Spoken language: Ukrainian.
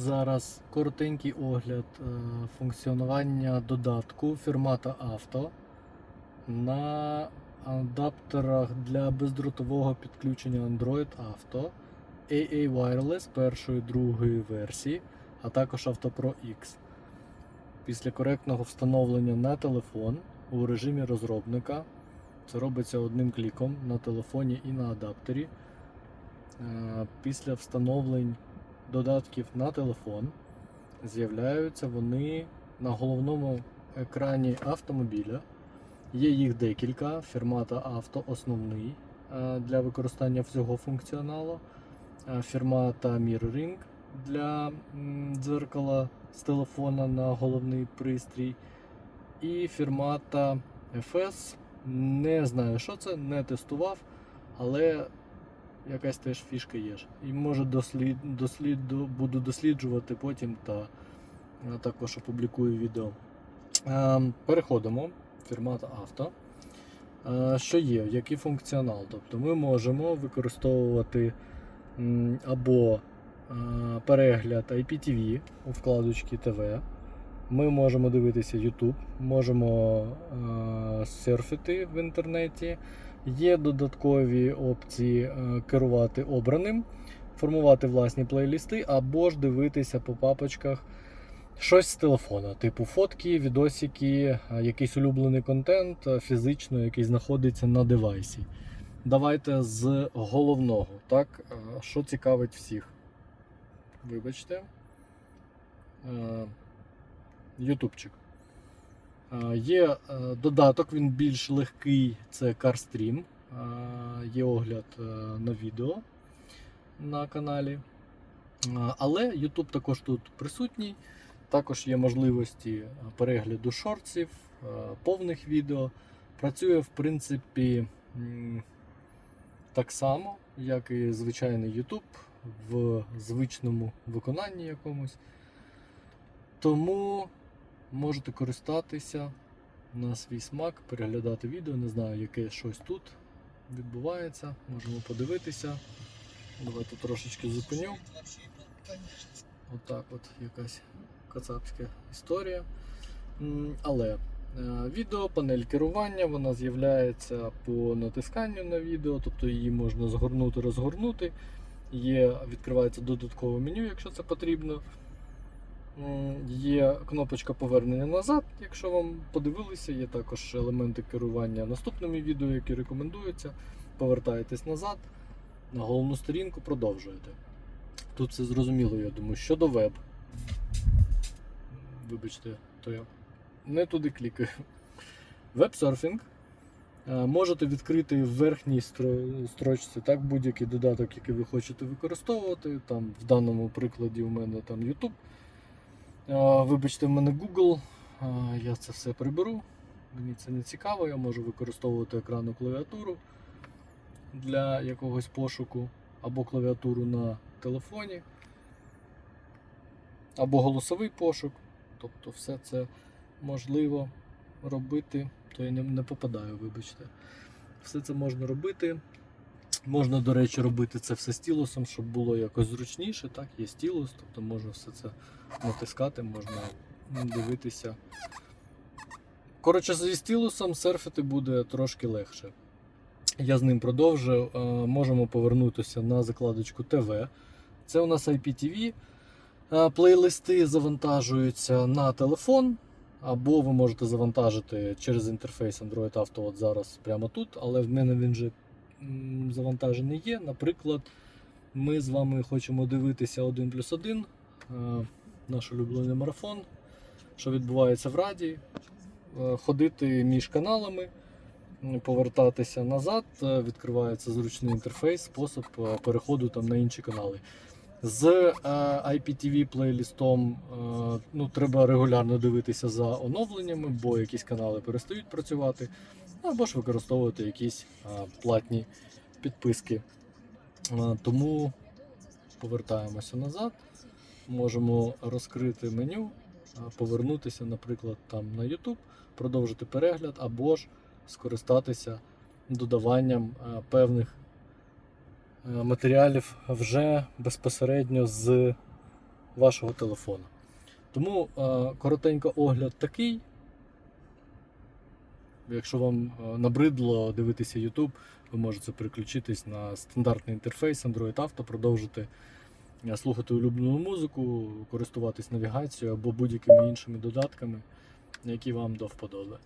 зараз коротенький огляд е, функціонування додатку Firmata Auto на адаптерах для бездротового підключення Android Auto AA Wireless першої другої версії, а також Auto Pro X. Після коректного встановлення на телефон у режимі розробника. Це робиться одним кліком на телефоні і на адаптері. Е, Після встановлень додатків на телефон з'являються вони на головному екрані автомобіля. Є їх декілька. Фірмата авто основний е, для використання всього функціоналу. Е, Фірмата Mirroring для дзеркала з телефона на головний пристрій. І фірмата FS. Не знаю, що це, не тестував, але якась теж фішка є. І може дослід, дослід, буду досліджувати потім та е, також опублікую відео. Е, Переходимо. Фірмата авто. Е, Що є? Який функціонал? Тобто ми можемо використовувати або е, перегляд IPTV у вкладочці ТВ. Ми можемо дивитися YouTube, можемо серфити в інтернеті. Є додаткові опції е, керувати обраним, формувати власні плейлісти, або ж дивитися по папочках щось з телефона, типу фотки, відосики, е, якийсь улюблений контент, е, фізично, який знаходиться на девайсі. Давайте з головного, так, що цікавить всіх. Вибачте. Ютубчик. Е, Є е, додаток, він більш легкий, це CarStream. Е, Є огляд на відео на каналі. Але YouTube також тут присутній. Також є можливості перегляду шортсів, е, повних відео. Працює, в принципі, так само, як і звичайний YouTube в звичному виконанні якомусь. Тому можете користатися на свій смак, переглядати відео. Не знаю, яке щось тут відбувається. Можемо подивитися. Давайте трошечки зупиню. Отак от якась кацапська історія. Але е, відео, панель керування, вона з'являється по натисканню на відео, тобто її можна згорнути, розгорнути. Є, відкривається додаткове меню, якщо це потрібно. М, Є кнопочка повернення назад, якщо вам подивилися, є також елементи керування наступними відео, які рекомендуються. Повертаєтесь назад, на головну сторінку продовжуєте. Тут все зрозуміло, я думаю, щодо веб. Вибачте, то я не туди клікаю. Веб-серфінг. Е, Можете відкрити в верхній строчці так, будь-який додаток, який ви хочете використовувати. Там, в даному прикладі у мене там YouTube. Вибачте, в мене Google. Я це все приберу. Мені це не цікаво, я можу використовувати екранну клавіатуру для якогось пошуку або клавіатуру на телефоні, або голосовий пошук. Тобто все це можливо робити, то я не попадаю, вибачте. Все це можна робити. Можна, до речі, робити це все стілусом, щоб було якось зручніше. Так, є стілус, тобто можна все це натискати, можна дивитися. Коротше, зі стілусом серфити буде трошки легше. Я з ним продовжив. Е, Можемо повернутися на закладочку ТВ. Це у нас IPTV. Е, Плейлисти завантажуються на телефон, або ви можете завантажити через інтерфейс Android Auto от зараз прямо тут, але в мене він вже м, завантажений є. Наприклад, ми з вами хочемо дивитися 1 плюс 1, наш улюблений марафон, що відбувається в Раді, е, ходити між каналами, повертатися назад, е, відкривається зручний інтерфейс, спосіб е, переходу там на інші канали. З е, IPTV плейлістом е, ну, треба регулярно дивитися за оновленнями, бо якісь канали перестають працювати, або ж використовувати якісь платні підписки. Тому повертаємося назад. Можемо розкрити меню, повернутися, наприклад, там на YouTube, продовжити перегляд, або ж скористатися додаванням певних матеріалів вже безпосередньо з вашого телефона. Тому коротенько огляд такий. Якщо вам е, набридло дивитися YouTube, ви можете переключитись на стандартний інтерфейс Android Auto, продовжити е, слухати улюблену музику, користуватись навігацією або будь-якими іншими додатками, які вам до вподоби.